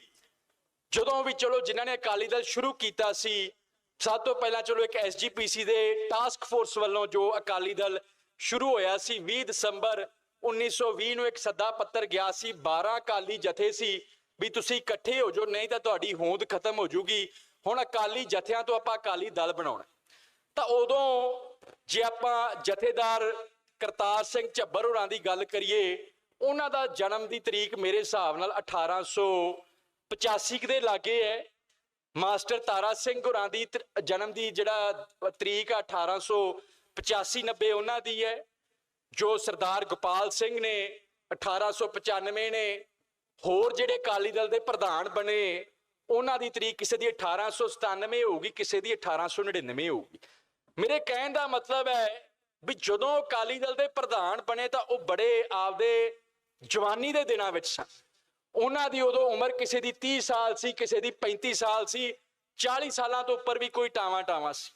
ਜਦੋਂ ਵੀ ਚਲੋ ਜਿਨ੍ਹਾਂ ਨੇ ਅਕਾਲੀ ਦਲ ਸ਼ੁਰੂ ਕੀਤਾ ਸੀ, ਸਭ ਤੋਂ ਪਹਿਲਾਂ ਚਲੋ ਇੱਕ ਐਸਜੀਪੀਸੀ ਦੇ ਟਾਸਕ ਫੋਰਸ ਵੱਲੋਂ ਜੋ ਅਕਾਲੀ ਦਲ ਸ਼ੁਰੂ ਹੋਇਆ ਸੀ 20 ਦਸੰਬਰ 1920 ਨੂੰ ਇੱਕ ਸੱਦਾ ਪੱਤਰ ਗਿਆ ਸੀ 12 ਅਕਾਲੀ ਜਥੇ ਸੀ ਵੀ ਤੁਸੀਂ ਇਕੱਠੇ ਹੋ ਜਾਓ, ਨਹੀਂ ਤਾਂ ਤੁਹਾਡੀ ਹੋਂਦ ਖਤਮ ਹੋ ਜੂਗੀ ਹੁਣ ਅਕਾਲੀ ਜਥਿਆਂ ਤੋਂ ਆਪਾਂ ਅਕਾਲੀ ਦਲ ਬਣਾਉਣਾ। ਤਾਂ ਉਦੋਂ ਜੇ ਆਪਾਂ ਜਥੇਦਾਰ ਕਰਤਾਰ ਸਿੰਘ ਝੱਬਰ ਹੋਰਾਂ ਦੀ ਗੱਲ ਕਰੀਏ, ਉਹਨਾਂ ਦਾ ਜਨਮ ਦੀ ਤਰੀਕ ਮੇਰੇ ਹਿਸਾਬ ਨਾਲ 1885 ਕੁ ਦੇ ਲਾਗੇ ਹੈ। ਮਾਸਟਰ ਤਾਰਾ ਸਿੰਘ ਹੋਰਾਂ ਦੀ ਤਰ- ਜਨਮ ਦੀ ਜਿਹੜਾ ਤਰੀਕ ਆ 1885 90 ਉਹਨਾਂ ਦੀ ਹੈ। ਜੋ ਸਰਦਾਰ ਗੋਪਾਲ ਸਿੰਘ ਨੇ 1895 ਨੇ ਹੋਰ ਜਿਹੜੇ ਅਕਾਲੀ ਦਲ ਦੇ ਪ੍ਰਧਾਨ ਬਣੇ ਉਹਨਾਂ ਦੀ ਤਰੀਕ ਕਿਸੇ ਦੀ 1897 ਹੋਊਗੀ, ਕਿਸੇ ਦੀ 1899 ਹੋਊਗੀ। ਮੇਰੇ ਕਹਿਣ ਦਾ ਮਤਲਬ ਹੈ ਵੀ ਜਦੋਂ ਅਕਾਲੀ ਦਲ ਦੇ ਪ੍ਰਧਾਨ ਬਣੇ ਤਾਂ ਉਹ ਬੜੇ ਆਪਦੇ ਜਵਾਨੀ ਦੇ ਦਿਨਾਂ ਵਿੱਚ ਸਨ। ਉਹਨਾਂ ਦੀ ਉਦੋਂ ਉਮਰ ਕਿਸੇ ਦੀ 30 ਸਾਲ ਸੀ, ਕਿਸੇ ਦੀ 35 ਸਾਲ ਸੀ 40 ਸਾਲਾਂ ਤੋਂ ਉੱਪਰ ਵੀ ਕੋਈ ਟਾਵਾਂ ਟਾਵਾਂ ਸੀ।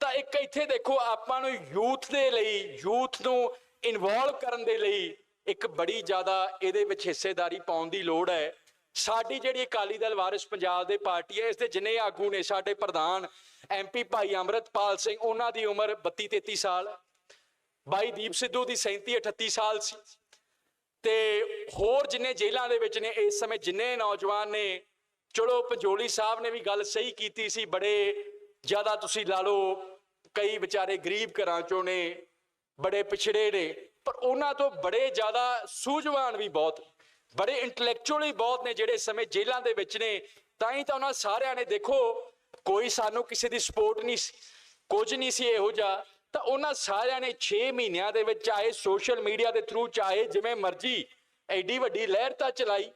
ਤਾਂ ਇੱਕ ਇੱਥੇ ਦੇਖੋ, ਆਪਾਂ ਨੂੰ ਯੂਥ ਦੇ ਲਈ, ਯੂਥ ਨੂੰ ਇਨਵੋਲਵ ਕਰਨ ਦੇ ਲਈ ਇੱਕ ਬੜੀ ਜ਼ਿਆਦਾ ਇਹਦੇ ਵਿੱਚ ਹਿੱਸੇਦਾਰੀ ਪਾਉਣ ਦੀ ਲੋੜ ਹੈ। ਸਾਡੀ ਜਿਹੜੀ ਅਕਾਲੀ ਦਲ ਵਾਰਿਸ ਪੰਜਾਬ ਦੇ ਪਾਰਟੀ ਹੈ, ਇਸ ਦੇ ਜਿੰਨੇ ਆਗੂ ਨੇ ਸਾਡੇ ਪ੍ਰਧਾਨ ਐਮਪੀ ਭਾਈ ਅੰਮ੍ਰਿਤਪਾਲ ਸਿੰਘ, ਉਹਨਾਂ ਦੀ ਉਮਰ 32 33 ਸਾਲ, ਬਾਈ ਦੀਪ ਸਿੱਧੂ ਦੀ 37 38 ਸਾਲ ਸੀ। ਤੇ ਹੋਰ ਜਿੰਨੇ ਜੇਲ੍ਹਾਂ ਦੇ ਵਿੱਚ ਨੇ, ਇਸ ਸਮੇਂ ਜਿੰਨੇ ਨੌਜਵਾਨ ਨੇ, ਚਲੋ ਪੰਜੋਲੀ ਸਾਹਿਬ ਨੇ ਵੀ ਗੱਲ ਸਹੀ ਕੀਤੀ ਸੀ, ਬੜੇ ਜ਼ਿਆਦਾ ਤੁਸੀਂ ਲਾ ਲਓ, ਕਈ ਵਿਚਾਰੇ ਗਰੀਬ ਘਰਾਂ ਚੋਂ ਨੇ, ਬੜੇ ਪਿਛੜੇ ਨੇ, ਪਰ ਉਹਨਾਂ ਤੋਂ ਬੜੇ ਜ਼ਿਆਦਾ ਸੂਝਵਾਨ ਵੀ ਬਹੁਤ। ਬੜੇ ਇੰਟੈਲੈਕਚੁਅਲੀ ਬਹੁਤ ਨੇ ਜਿਹੜੇ ਇਸ ਸਮੇਂ ਜੇਲ੍ਹਾਂ ਦੇ ਵਿੱਚ ਨੇ। ਤਾਂ ਹੀ ਤਾਂ ਉਹਨਾਂ ਸਾਰਿਆਂ ਨੇ ਦੇਖੋ, ਕੋਈ ਸਾਨੂੰ ਕਿਸੇ ਦੀ ਸਪੋਰਟ ਨਹੀਂ ਸੀ, ਕੁਝ ਨਹੀਂ ਸੀ ਇਹੋ ਜਿਹਾ। ਤਾਂ ਉਹਨਾਂ ਸਾਰਿਆਂ ਨੇ 6 ਮਹੀਨਿਆਂ ਦੇ ਵਿੱਚ ਚਾਹੇ ਸੋਸ਼ਲ ਮੀਡੀਆ ਦੇ ਥਰੂ ਚਾਹੇ ਜਿਵੇਂ ਮਰਜ਼ੀ ਐਡੀ ਵੱਡੀ ਲਹਿਰ ਤਾਂ ਚਲਾਈ।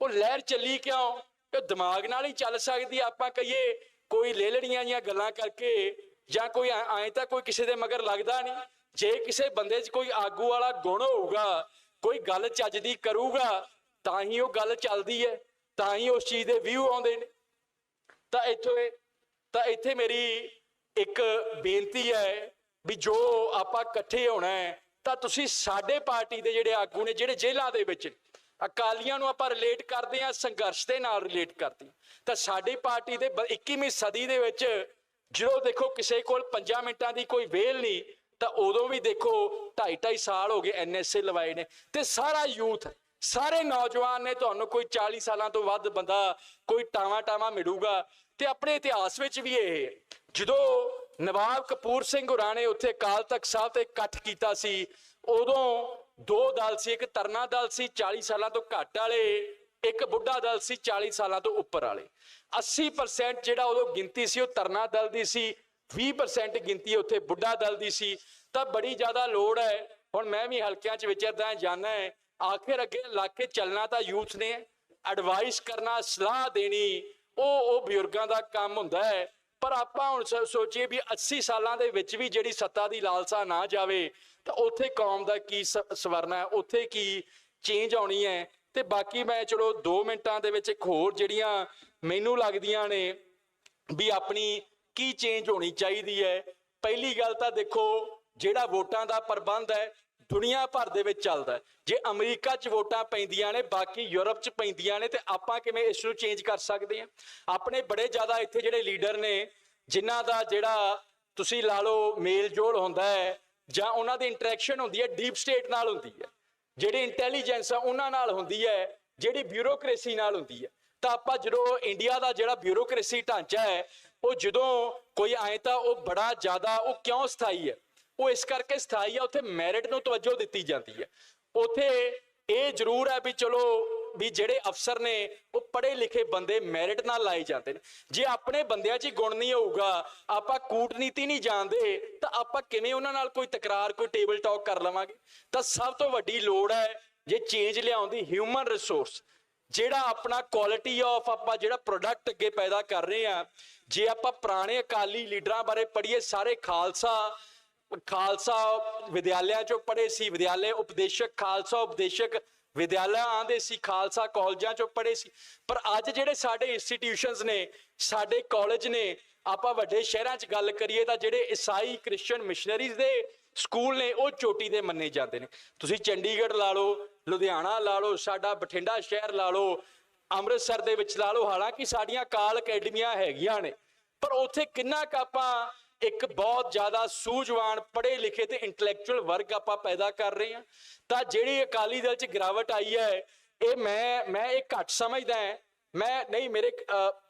ਉਹ ਲਹਿਰ ਚੱਲੀ ਕਿਉਂ? ਕਿ ਦਿਮਾਗ ਨਾਲ ਹੀ ਚੱਲ ਸਕਦੀ ਆਪਾਂ ਕਹੀਏ, ਕੋਈ ਲੇਲੜੀਆਂ ਜੀਆਂ ਗੱਲਾਂ ਕਰਕੇ ਜਾਂ ਕੋਈ ਐਂ ਤਾਂ ਕੋਈ ਕਿਸੇ ਦੇ ਮਗਰ ਲੱਗਦਾ ਨਹੀਂ। ਜੇ ਕਿਸੇ ਬੰਦੇ 'ਚ ਕੋਈ ਆਗੂ ਵਾਲਾ ਗੁਣ ਹੋਊਗਾ, ਕੋਈ ਗੱਲ ਚੱਜ ਦੀ ਕਰੂਗਾ ਤਾਂ ਹੀ ਉਹ ਗੱਲ ਚੱਲਦੀ ਹੈ, ਤਾਂ ਹੀ ਉਸ ਚੀਜ਼ ਦੇ ਵਿਊ ਆਉਂਦੇ ਨੇ। ਤਾਂ ਇੱਥੇ ਤਾਂ ਇੱਥੇ ਮੇਰੀ ਇੱਕ ਬੇਨਤੀ ਹੈ ਵੀ ਜੋ ਆਪਾਂ ਇਕੱਠੇ ਹੋਣਾ ਹੈ, ਤਾਂ ਤੁਸੀਂ ਸਾਡੇ ਪਾਰਟੀ ਦੇ ਜਿਹੜੇ ਆਗੂ ਨੇ, ਜਿਹੜੇ ਜੇਲ੍ਹਾਂ ਦੇ ਵਿੱਚ ਅਕਾਲੀਆਂ ਨੂੰ ਆਪਾਂ ਰਿਲੇਟ ਕਰਦੇ ਹਾਂ, ਸੰਘਰਸ਼ ਦੇ ਨਾਲ ਰਿਲੇਟ ਕਰਦੇ ਹਾਂ। ਤਾਂ ਸਾਡੀ ਪਾਰਟੀ ਦੇ ਬ- 21ਵੀਂ ਸਦੀ ਦੇ ਵਿੱਚ ਜਦੋਂ ਦੇਖੋ ਕਿਸੇ ਕੋਲ 5 ਮਿੰਟਾਂ ਦੀ ਕੋਈ ਵੇਲ ਨਹੀਂ, ਤਾਂ ਉਦੋਂ ਵੀ ਦੇਖੋ 2.5 2.5 ਸਾਲ ਹੋ ਗਏ ਐਨਐਸਏ ਲਵਾਏ ਨੇ। ਤੇ ਸਾਰਾ ਯੂਥ ਸਾਰੇ ਨੌਜਵਾਨ ਨੇ ਤੁਹਾਨੂੰ ਕੋਈ 40 ਸਾਲਾਂ ਤੋਂ ਵੱਧ ਬੰਦਾ ਕੋਈ ਟਾਵਾ ਟਾਵਾ ਮਿਲੂਗਾ ਤੇ ਆਪਣੇ ਇਤਿਹਾਸ ਵਿੱਚ ਵੀ ਇਹ ਹੈ। ਜਦੋਂ ਨਵਾਬ ਕਪੂਰ ਸਿੰਘ ਹੋਰਾਂ ਨੇ ਉੱਥੇ ਅਕਾਲ ਤਖਤ ਸਾਹਿਬ ਤੇ ਇਕੱਠ ਕੀਤਾ ਸੀ, ਉਦੋਂ ਦੋ ਦਲ ਸੀ, ਇੱਕ ਤਰਨਾ ਦਲ ਸੀ 40 ਸਾਲਾਂ ਤੋਂ ਘੱਟ ਵਾਲੇ, ਇੱਕ ਬੁੱਢਾ ਦਲ ਸੀ 40 ਸਾਲਾਂ ਤੋਂ ਉੱਪਰ ਵਾਲੇ 80% ਜਿਹੜਾ ਉਦੋਂ ਗਿਣਤੀ ਸੀ, ਉਹ ਤਰਨਾ ਦਲ ਦੀ ਸੀ 20% ਗਿਣਤੀ ਉੱਥੇ ਬੁੱਢਾ ਦਲ ਦੀ ਸੀ ਤਾਂ ਬੜੀ ਜ਼ਿਆਦਾ ਲੋੜ ਹੈ, ਹੁਣ ਮੈਂ ਵੀ ਹਲਕਿਆਂ 'ਚ ਵਿਚਰਦਾ ਜਾਣਾ ਹੈ ਆਖਿਰ ਅੱਗੇ ਲਾ ਕੇ ਚੱਲਣਾ ਤਾਂ ਯੂਥ ਨੇ ਐਡਵਾਈਸ ਕਰਨਾ, ਸਲਾਹ ਦੇਣੀ, ਉਹ ਉਹ ਬਜ਼ੁਰਗਾਂ ਦਾ ਕੰਮ ਹੁੰਦਾ ਹੈ। ਪਰ ਆਪਾਂ ਹੁਣ ਸੋਚੀਏ ਵੀ 80 ਸਾਲਾਂ ਦੇ ਵਿੱਚ ਵੀ ਜਿਹੜੀ ਸੱਤਾ ਦੀ ਲਾਲਸਾ ਨਾ ਜਾਵੇ, ਤਾਂ ਉੱਥੇ ਕੌਮ ਦਾ ਕੀ ਸਵਰਨਾ ਹੈ, ਉੱਥੇ ਕੀ ਚੇਂਜ ਆਉਣੀ ਹੈ। ਤੇ ਬਾਕੀ ਮੈਂ ਚਲੋ 2 ਮਿੰਟਾਂ ਦੇ ਵਿੱਚ ਇੱਕ ਹੋਰ ਜਿਹੜੀਆਂ ਮੈਨੂੰ ਲੱਗਦੀਆਂ ਨੇ ਵੀ ਆਪਣੀ ਕੀ ਚੇਂਜ ਹੋਣੀ ਚਾਹੀਦੀ ਹੈ। ਪਹਿਲੀ ਗੱਲ ਤਾਂ ਦੇਖੋ, ਜਿਹੜਾ ਵੋਟਾਂ ਦਾ ਪ੍ਰਬੰਧ ਹੈ ਦੁਨੀਆ ਭਰ ਦੇ ਵਿੱਚ ਚੱਲਦਾ ਜੇ ਅਮਰੀਕਾ 'ਚ ਵੋਟਾਂ ਪੈਂਦੀਆਂ ਨੇ, ਬਾਕੀ ਯੂਰਪ 'ਚ ਪੈਂਦੀਆਂ ਨੇ, ਤੇ ਆਪਾਂ ਕਿਵੇਂ ਇਸ ਨੂੰ ਚੇਂਜ ਕਰ ਸਕਦੇ ਹਾਂ? ਆਪਣੇ ਬੜੇ ਜ਼ਿਆਦਾ ਇੱਥੇ ਜਿਹੜੇ ਲੀਡਰ ਨੇ, ਜਿਨ੍ਹਾਂ ਦਾ ਜਿਹੜਾ ਤੁਸੀਂ ਲਾ ਲਓ ਮੇਲ ਜੋਲ ਹੁੰਦਾ ਹੈ, ਜਾਂ ਉਹਨਾਂ ਦੀ ਇੰਟਰੈਕਸ਼ਨ ਹੁੰਦੀ ਹੈ ਡੀਪ ਸਟੇਟ ਨਾਲ ਹੁੰਦੀ ਹੈ। ਜਿਹੜੀ ਇੰਟੈਲੀਜੈਂਸ ਆ, ਉਹਨਾਂ ਨਾਲ ਹੁੰਦੀ ਹੈ, ਜਿਹੜੀ ਬਿਊਰੋਕ੍ਰੇਸੀ ਨਾਲ ਹੁੰਦੀ ਹੈ। ਤਾਂ ਆਪਾਂ ਜਦੋਂ ਇੰਡੀਆ ਦਾ ਜਿਹੜਾ ਬਿਊਰੋਕ੍ਰੇਸੀ ਢਾਂਚਾ ਹੈ, ਉਹ ਜਦੋਂ ਕੋਈ ਆਏ ਤਾਂ ਉਹ ਬੜਾ ਜ਼ਿਆਦਾ, ਉਹ ਕਿਉਂ ਸਥਾਈ ਹੈ? ਉਹ ਇਸ ਕਰਕੇ ਸਥਾਈ ਆ, ਉੱਥੇ ਮੈਰਿਟ ਨੂੰ ਤਵੱਜੋ ਦਿੱਤੀ ਜਾਂਦੀ ਹੈ। ਉੱਥੇ ਇਹ ਜ਼ਰੂਰ ਹੈ ਵੀ ਚਲੋ ਵੀ ਜਿਹੜੇ ਅਫਸਰ ਨੇ, ਉਹ ਪੜ੍ਹੇ ਲਿਖੇ ਬੰਦੇ ਮੈਰਿਟ ਨਾਲ ਲਾਏ ਜਾਂਦੇ ਨੇ। ਜੇ ਆਪਣੇ ਬੰਦਿਆਂ 'ਚ ਹੀ ਗੁਣ ਨਹੀਂ ਹੋਊਗਾ, ਆਪਾਂ ਕੂਟਨੀਤੀ ਨਹੀਂ ਜਾਣਦੇ, ਤਾਂ ਆਪਾਂ ਕਿਵੇਂ ਉਹਨਾਂ ਨਾਲ ਕੋਈ ਤਕਰਾਰ, ਕੋਈ ਟੇਬਲ ਟਾਕ ਕਰ ਲਵਾਂਗੇ? ਤਾਂ ਸਭ ਤੋਂ ਵੱਡੀ ਲੋੜ ਹੈ ਜੇ ਚੇਂਜ ਲਿਆਉਣ ਦੀ ਹਿਊਮਨ ਰਿਸੋਰਸ ਜਿਹੜਾ ਆਪਣਾ ਕੁਆਲਿਟੀ ਆਫ ਆਪਾਂ ਜਿਹੜਾ ਪ੍ਰੋਡਕਟ ਅੱਗੇ ਪੈਦਾ ਕਰ ਰਹੇ ਆ ਜੇ ਆਪਾਂ ਪੁਰਾਣੇ ਅਕਾਲੀ ਲੀਡਰਾਂ ਬਾਰੇ ਪੜ੍ਹੀਏ, ਸਾਰੇ ਖਾਲਸਾ ਖਾਲਸਾ ਵਿਦਿਆਲਿਆਂ ਚੋਂ ਪੜ੍ਹੇ ਸੀ, ਵਿਦਿਆਲੇ ਉਪਦੇਸ਼ਕ, ਖਾਲਸਾ ਉਪਦੇਸ਼ਕ ਵਿਦਿਆਲਿਆ ਆਂਦੇ ਸੀ, ਖਾਲਸਾ ਕਾਲਜਾਂ ਚੋਂ ਪੜ੍ਹੇ ਸੀ। ਪਰ ਅੱਜ ਜਿਹੜੇ ਸਾਡੇ ਇੰਸਟੀਟਿਊਸ਼ਨਸ ਨੇ, ਸਾਡੇ ਕਾਲਜ ਨੇ, ਆਪਾਂ ਵੱਡੇ ਸ਼ਹਿਰਾਂ 'ਚ ਗੱਲ ਕਰੀਏ ਤਾਂ ਜਿਹੜੇ ਈਸਾਈ ਕ੍ਰਿਸਚੀਅਨ ਮਿਸ਼ਨਰੀਜ਼ ਦੇ ਸਕੂਲ ਨੇ, ਉਹ ਚੋਟੀ ਦੇ ਮੰਨੇ ਜਾਂਦੇ ਨੇ। ਤੁਸੀਂ ਚੰਡੀਗੜ੍ਹ ਲਾ ਲਓ, ਲੁਧਿਆਣਾ ਲਾ ਲਓ, ਸਾਡਾ ਬਠਿੰਡਾ ਸ਼ਹਿਰ ਲਾ ਲਓ, ਅੰਮ੍ਰਿਤਸਰ ਦੇ ਵਿੱਚ ਲਾ ਲਓ, ਹਾਲਾਂਕਿ ਸਾਡੀਆਂ ਕਾਲ ਅਕੈਡਮੀਆਂ ਹੈਗੀਆਂ ਨੇ, ਪਰ ਉੱਥੇ ਕਿੰਨਾ ਕੁ ਆਪਾਂ ਇੱਕ ਬਹੁਤ ਜ਼ਿਆਦਾ ਸੂਝਵਾਨ ਪੜ੍ਹੇ ਲਿਖੇ ਤੇ ਇੰਟੈਲੈਕਚੁਅਲ ਵਰਗ ਆਪਾਂ ਪੈਦਾ ਕਰ ਰਹੇ ਹਾਂ। ਤਾਂ ਜਿਹੜੀ ਅਕਾਲੀ ਦਲ 'ਚ ਗਿਰਾਵਟ ਆਈ ਹੈ, ਇਹ ਮੈਂ ਮੈਂ ਇਹ ਘੱਟ ਸਮਝਦਾ ਹਾਂ। ਮੈਂ, ਨਹੀਂ, ਮੇਰੇ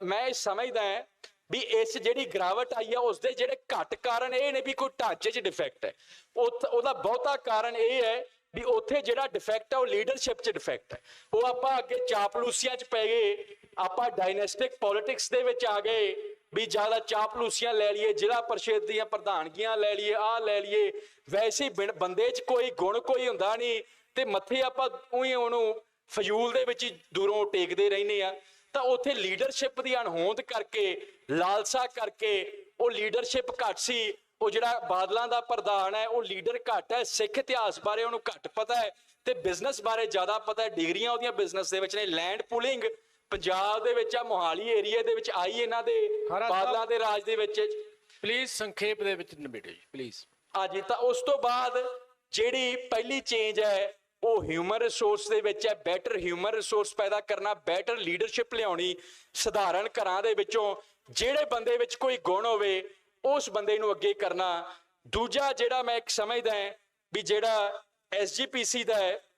ਮੈਂ ਇਹ ਸਮਝਦਾ ਹਾਂ ਵੀ ਇਸ ਜਿਹੜੀ ਗਿਰਾਵਟ ਆਈ ਹੈ ਉਸ ਦੇ ਜਿਹੜੇ ਘੱਟ ਕਾਰਨ ਇਹ ਨੇ ਵੀ ਕੋਈ ਢਾਂਚੇ 'ਚ ਡਿਫੈਕਟ ਹੈ। ਉਹ- ਉਹਦਾ ਬਹੁਤਾ ਕਾਰਨ ਇਹ ਹੈ ਵੀ ਉੱਥੇ ਜਿਹੜਾ ਡਿਫੈਕਟ ਹੈ ਉਹ ਲੀਡਰਸ਼ਿਪ 'ਚ ਡਿਫੈਕਟ ਹੈ ਉਹ ਆਪਾਂ ਅੱਗੇ ਚਾਪਲੂਸੀਆਂ 'ਚ ਪੈ ਗਏ, ਆਪਾਂ ਡਾਇਨੈਸਟਿਕ ਪੋਲਿਟਿਕਸ ਦੇ ਵਿੱਚ ਆ ਗਏ, ਵੀ ਜ਼ਿਆਦਾ ਚਾਪਲੂਸੀਆਂ ਲੈ ਲਈਏ, ਜ਼ਿਲ੍ਹਾ ਪਰਿਸ਼ਦ ਦੀਆਂ ਪ੍ਰਧਾਨਗੀਆਂ ਲੈ ਲਈਏ, ਆਹ ਲੈ ਲਈਏ, ਵੈਸੇ ਬਿਨ- ਬੰਦੇ 'ਚ ਕੋਈ ਗੁਣ ਕੋਈ ਹੁੰਦਾ ਨਹੀਂ ਤੇ ਮੱਥੇ ਆਪਾਂ ਉਹੀ ਉਹਨੂੰ ਫਜ਼ੂਲ ਦੇ ਵਿੱਚ ਹੀ ਦੂਰੋਂ ਟੇਕਦੇ ਰਹਿੰਦੇ ਆ। ਤਾਂ ਉੱਥੇ ਲੀਡਰਸ਼ਿਪ ਦੀ ਅਣਹੋਂਦ ਕਰਕੇ, ਲਾਲਸਾ ਕਰਕੇ ਉਹ ਲੀਡਰਸ਼ਿਪ ਘੱਟ ਸੀ। ਉਹ ਜਿਹੜਾ ਬਾਦਲਾਂ ਦਾ ਪ੍ਰਧਾਨ ਹੈ ਉਹ ਲੀਡਰ ਘੱਟ ਹੈ ਸਿੱਖ ਇਤਿਹਾਸ ਬਾਰੇ ਉਹਨੂੰ ਘੱਟ ਪਤਾ ਹੈ ਤੇ ਬਿਜ਼ਨਸ ਬਾਰੇ ਜ਼ਿਆਦਾ ਪਤਾ ਹੈ। ਡਿਗਰੀਆਂ ਉਹਦੀਆਂ ਬਿਜ਼ਨਸ ਦੇ ਵਿੱਚ ਨੇ ਲੈਂਡ ਪੂਲਿੰਗ ਪੰਜਾਬ ਦੇ ਵਿੱਚ ਆ ਮੋਹਾਲੀ ਏਰੀਆ ਦੇ ਵਿੱਚ ਆਈ ਇਹਨਾਂ ਦੇ। ਬਾਦਲਾਂ ਦੇ ਰਾਜ ਦੇ ਵਿੱਚ। ਪਲੀਜ਼ ਸੰਖੇਪ ਦੇ ਵਿੱਚ ਨਿਬੇੜੋ ਜੀ ਪਲੀਜ਼ ਹਾਂਜੀ ਤਾਂ ਉਸ ਤੋਂ ਬਾਅਦ ਜਿਹੜੀ ਪਹਿਲੀ ਚੇਂਜ ਹੈ ਉਹ ਹਿਊਮਨ ਰਿਸੋਰਸ ਦੇ ਵਿੱਚ ਹੈ। ਬੈਟਰ ਹਿਊਮਨ ਰਿਸੋਰਸ ਪੈਦਾ ਕਰਨਾ ਬੈਟਰ ਲੀਡਰਸ਼ਿਪ ਲਿਆਉਣੀ ਸਧਾਰਨ ਘਰਾਂ ਦੇ ਵਿੱਚੋਂ ਜਿਹੜੇ ਬੰਦੇ ਵਿੱਚ ਕੋਈ ਗੁਣ ਹੋਵੇ ਉਸ ਬੰਦੇ ਨੂੰ ਅੱਗੇ ਕਰਨਾ। ਦੂਜਾ ਜਿਹੜਾ ਮੈਂ ਇੱਕ ਸਮਝਦਾ ਹਾਂ ਵੀ ਜਿਹੜਾ ਐਸਜੀਪੀਸੀ ਦਾ ਹੈ,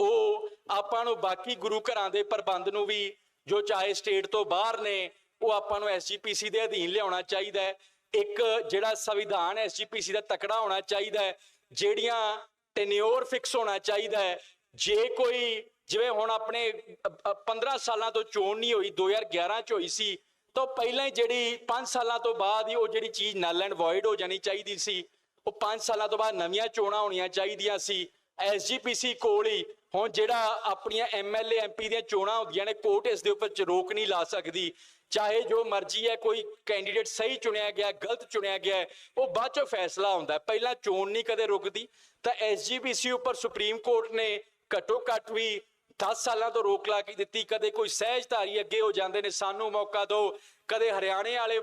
ਉਹ ਆਪਾਂ ਨੂੰ ਬਾਕੀ ਗੁਰੂ ਘਰਾਂ ਦੇ ਪ੍ਰਬੰਧ ਨੂੰ ਵੀ, ਜੋ ਚਾਹੇ ਸਟੇਟ ਤੋਂ ਬਾਹਰ ਨੇ, ਉਹ ਆਪਾਂ ਨੂੰ ਐਸਜੀਪੀਸੀ ਦੇ ਅਧੀਨ ਲਿਆਉਣਾ ਚਾਹੀਦਾ ਹੈ। ਇੱਕ ਜਿਹੜਾ ਸੰਵਿਧਾਨ ਐਸਜੀਪੀਸੀ ਦਾ ਤਕੜਾ ਹੋਣਾ ਚਾਹੀਦਾ ਹੈ, ਜਿਹੜੀਆਂ ਟੈਨਿਓਰ ਫਿਕਸ ਹੋਣਾ ਚਾਹੀਦਾ ਹੈ। ਜੇ ਕੋਈ, ਜਿਵੇਂ ਹੁਣ ਆਪਣੇ ਅ- 15 ਸਾਲਾਂ ਤੋਂ ਚੋਣ ਨਹੀਂ ਹੋਈ 2011 ਚ ਹੋਈ ਸੀ ਤਾਂ ਉਹ ਪਹਿਲਾਂ ਹੀ ਜਿਹੜੀ 5 ਸਾਲਾਂ ਤੋਂ ਬਾਅਦ ਹੀ ਉਹ ਜਿਹੜੀ ਚੀਜ਼ ਨਲ ਐਂਡ ਵੋਇਡ ਹੋ ਜਾਣੀ ਚਾਹੀਦੀ ਸੀ। ਉਹ 5 ਸਾਲਾਂ ਤੋਂ ਬਾਅਦ ਨਵੀਆਂ ਚੋਣਾਂ ਹੋਣੀਆਂ ਚਾਹੀਦੀਆਂ ਸੀ। ਐਸਜੀਪੀਸੀ ਕੋਲ ਹੀ ਹੁਣ ਜਿਹੜਾ ਆਪਣੀਆਂ ਐਮਐਲਏ ਐਮਪੀ ਦੀਆਂ ਚੋਣਾਂ ਹੁੰਦੀਆਂ ਨੇ, ਕੋਰਟ ਇਸ ਦੇ ਉੱਪਰ ਰੋਕ ਨਹੀਂ ਲਾ ਸਕਦੀ। ਚਾਹੇ ਜੋ ਮਰਜ਼ੀ ਹੈ, ਕੋਈ ਕੈਂਡੀਡੇਟ ਸਹੀ ਚੁਣਿਆ ਗਿਆ, ਗਲਤ ਚੁਣਿਆ ਗਿਆ ਉਹ ਬਾਅਦ ਚੋਂ ਫੈਸਲਾ ਹੁੰਦਾ ਪਹਿਲਾਂ ਚੋਣ ਨਹੀਂ ਕਦੇ ਰੁਕਦੀ। ਤਾਂ ਐਸਜੀਪੀਸੀ ਉੱਪਰ ਸੁਪਰੀਮ ਕੋਰਟ ਨੇ ਘੱਟੋ ਘੱਟ ਵੀ 10 ਸਾਲਾਂ ਤੋਂ ਰੋਕ ਲਾ ਕੇ ਦਿੱਤੀ, ਕਦੇ ਕੋਈ ਸਹਿਜਧਾਰੀ ਅੱਗੇ ਹੋ ਜਾਂਦੇ ਨੇ, ਸਾਨੂੰ ਮੌਕਾ ਦਿਓ, ਕਦੇ ਹਰਿਆਣੇ ਵਾਲੇ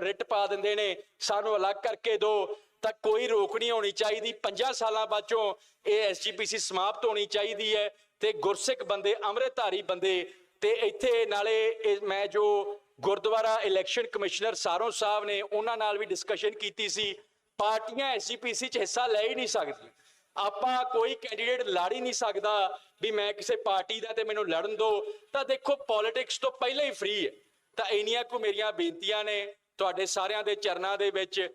ਰਿਟ ਪਾ ਦਿੰਦੇ ਨੇ, ਸਾਨੂੰ ਅਲੱਗ ਕਰਕੇ ਦਿਓ, ਤਾਂ ਕੋਈ ਰੋਕ ਨਹੀਂ ਹੋਣੀ ਚਾਹੀਦੀ। 50 ਸਾਲਾਂ ਬਾਅਦੋਂ ਇਹ ਐਸਜੀਪੀਸੀ ਸਮਾਪਤ ਹੋਣੀ ਚਾਹੀਦੀ ਹੈ ਤੇ ਗੁਰਸਿੱਖ ਬੰਦੇ, ਅੰਮ੍ਰਿਤਧਾਰੀ ਬੰਦੇ, ਤੇ ਇੱਥੇ ਨਾਲੇ ਇਹ ਮੈਂ ਜੋ ਗੁਰਦੁਆਰਾ ਇਲੈਕਸ਼ਨ ਕਮਿਸ਼ਨਰ ਸਾਰੋਂ ਸਾਹਿਬ ਨੇ, ਉਹਨਾਂ ਨਾਲ ਵੀ ਡਿਸਕਸ਼ਨ ਕੀਤੀ ਸੀ। ਪਾਰਟੀਆਂ ਐਸਜੀਪੀਸੀ 'ਚ ਹਿੱਸਾ ਲੈ ਹੀ ਨਹੀਂ ਸਕਦੀਆਂ। ਆਪਾਂ ਕੋਈ ਕੈਂਡੀਡੇਟ ਲੜ ਹੀ ਨਹੀਂ ਸਕਦਾ ਵੀ ਮੈਂ ਕਿਸੇ ਪਾਰਟੀ ਦਾ ਤੇ ਮੈਨੂੰ ਲੜਨ ਦਿਓ ਤਾਂ ਦੇਖੋ ਪੋਲਿਟਿਕਸ ਤੋਂ ਪਹਿਲਾਂ ਹੀ ਫ੍ਰੀ ਹੈ। ਤਾਂ ਇੰਨੀਆਂ ਕੁ ਮੇਰੀਆਂ ਬੇਨਤੀਆਂ ਨੇ ਤੁਹਾਡੇ ਸਾਰਿਆਂ ਦੇ ਚਰਨਾਂ ਦੇ ਵਿੱਚ।